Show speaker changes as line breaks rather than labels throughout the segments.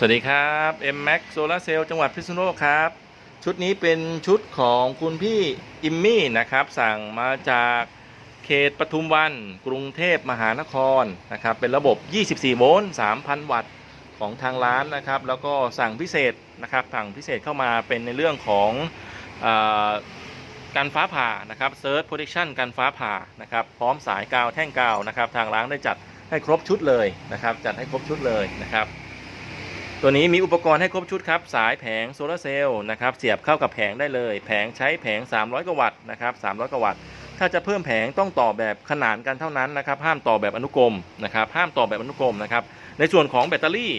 สวัสดีครับ M Max Solar Cell จังหวัดพิษณุโลกครับ ชุดนี้เป็นชุดของคุณพี่อิมมี่นะครับ สั่งมาจากเขตปทุมวัน กรุงเทพมหานครนะครับ เป็นระบบ 24 โวลต์ 3,000 วัตต์ของทางร้านนะครับ แล้วก็สั่งพิเศษนะครับ สั่งพิเศษเข้ามาเป็นในเรื่องของอการฟ้าผ่านะครับ Search Protection การฟ้าผ่านะครับ พร้อมสายกาวแท่งกาวนะครับ ทางร้านได้จัดให้ครบชุดเลยนะครับ จัดให้ครบชุดเลยนะครับ ตัวนี้มีอุปกรณ์ให้ครบชุดครับ สายแผงโซลาร์เซลล์นะครับเสียบเข้ากับแผงได้เลย แผงใช้แผง 300 กวัตต์นะครับ 300 กวัตต์ ถ้าจะเพิ่มแผงต้องต่อแบบขนานกันเท่านั้นนะครับ ห้ามต่อแบบอนุกรมนะครับ ห้ามต่อแบบอนุกรมนะครับ ในส่วนของแบตเตอรี่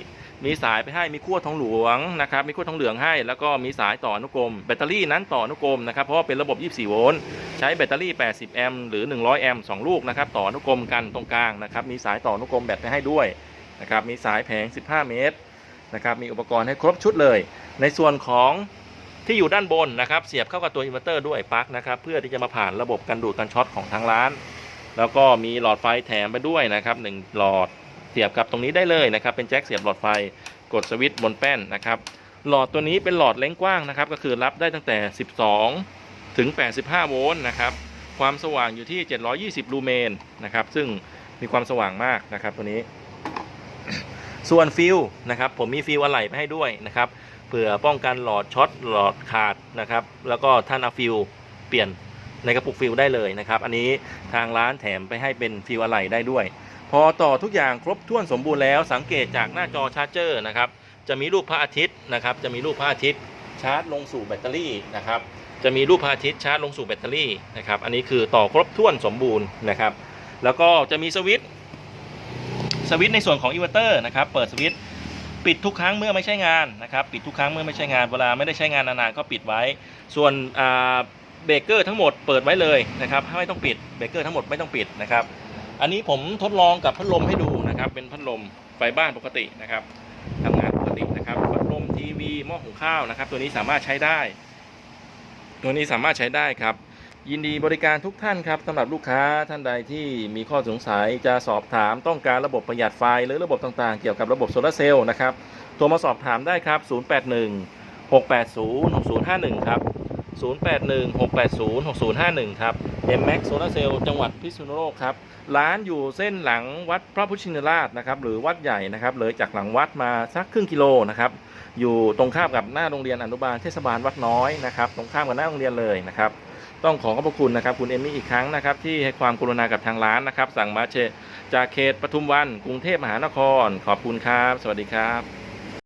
มีสายไปให้ มีขั้วทองหลวงนะครับ มีขั้วทองเหลืองให้ แล้วก็มีสายต่ออนุกรม แบตเตอรี่นั้นต่ออนุกรมนะครับ เพราะว่าเป็นระบบ 24 โวลต์ ใช้แบตเตอรี่ 80 แอมป์หรือ 100 แอมป์ 2 ลูกนะครับ ต่ออนุกรมกันตรงกลางนะครับ มีสายต่ออนุกรมแบตไปให้ด้วยนะครับ มีสายแผง 15 เมตร นะครับมีอุปกรณ์ให้ครบชุดเลย ในส่วนของที่อยู่ด้านบนนะครับ เสียบเข้ากับตัวอินเวอร์เตอร์ด้วยปลั๊กนะครับเพื่อที่จะมาผ่านระบบกันดูดกันช็อตของทางร้าน แล้วก็มีหลอดไฟแถมไปด้วยนะครับหนึ่งหลอดเสียบกับตรงนี้ได้เลยนะครับ เป็นแจ็คเสียบหลอดไฟกดสวิตช์บนแป้นนะครับ หลอดตัวนี้เป็นหลอดเล้งกว้างนะครับ ก็คือรับได้ตั้งแต่ 12 ถึง 85 โวลต์นะครับ ความสว่างอยู่ที่ 720 ลูเมนนะครับ ซึ่งมีความสว่างมากนะครับตัวนี้ ส่วนฟิลนะครับผมมีฟิลอะไหล่ไปให้ด้วยนะครับเผื่อป้องกันหลอดช็อตหลอดขาดนะครับแล้วก็ท่านเอาฟิลเปลี่ยนในกระปุกฟิลได้เลยนะครับอันนี้ทางร้านแถมไปให้เป็นฟิลอะไหล่ได้ด้วย พอต่อทุกอย่างครบถ้วนสมบูรณ์แล้วสังเกตจากหน้าจอชาร์จเจอร์นะครับจะมีรูปพระอาทิตย์นะครับจะมีรูปพระอาทิตย์ชาร์จลงสู่แบตเตอรี่นะครับจะมีรูปพระอาทิตย์ชาร์จลงสู่แบตเตอรี่นะครับอันนี้คือต่อครบถ้วนสมบูรณ์นะครับแล้วก็จะมีสวิตช์ สวิตช์ในส่วนของอินเวอร์เตอร์นะครับเปิดสวิตช์ปิดทุกครั้งเมื่อไม่ใช้งานนะครับปิดทุกครั้งเมื่อไม่ใช้งานเวลาไม่ได้ใช้งานนานๆก็ปิดไว้ ส่วนเบรกเกอร์ทั้งหมดเปิดไว้เลยนะครับไม่ต้องปิดเบรกเกอร์ทั้งหมดไม่ต้องปิดนะครับอันนี้ผมทดลองกับพัดลมให้ดูนะครับเป็นพัดลมไฟบ้านปกตินะครับทำงานปกตินะครับพัดลมทีวีหม้อหุงข้าวนะครับ ตัวนี้สามารถใช้ได้ ตัวนี้สามารถใช้ได้ครับ ยินดีบริการทุกท่านครับสำหรับลูกค้าท่านใดที่มีข้อสงสัยจะสอบถามต้องการระบบประหยัดไฟหรือระบบต่างๆ เกี่ยวกับระบบโซลาเซลล์นะครับโทรมาสอบถามได้ครับ 081 680 6051 ครับ 081 680 6051 ครับ M Max Solar Cell จังหวัดพิษณุโลกครับ ร้านอยู่เส้นหลังวัดพระพุทธชินราชนะครับ หรือวัดใหญ่นะครับ เลยจากหลังวัดมาสักครึ่งกิโลนะครับ อยู่ตรงข้ามกับหน้าโรงเรียนอนุบาลเทศบาลวัดน้อยนะครับ ตรงข้ามกับหน้าโรงเรียนเลยนะครับ ต้องขอขอบพระคุณนะครับ คุณเอมมี่อีกครั้งนะครับ ที่ให้ความกรุณากับทางร้านนะครับ สั่งมาเชจากเขตปทุมวันกรุงเทพมหานคร ขอบคุณครับ สวัสดีครับ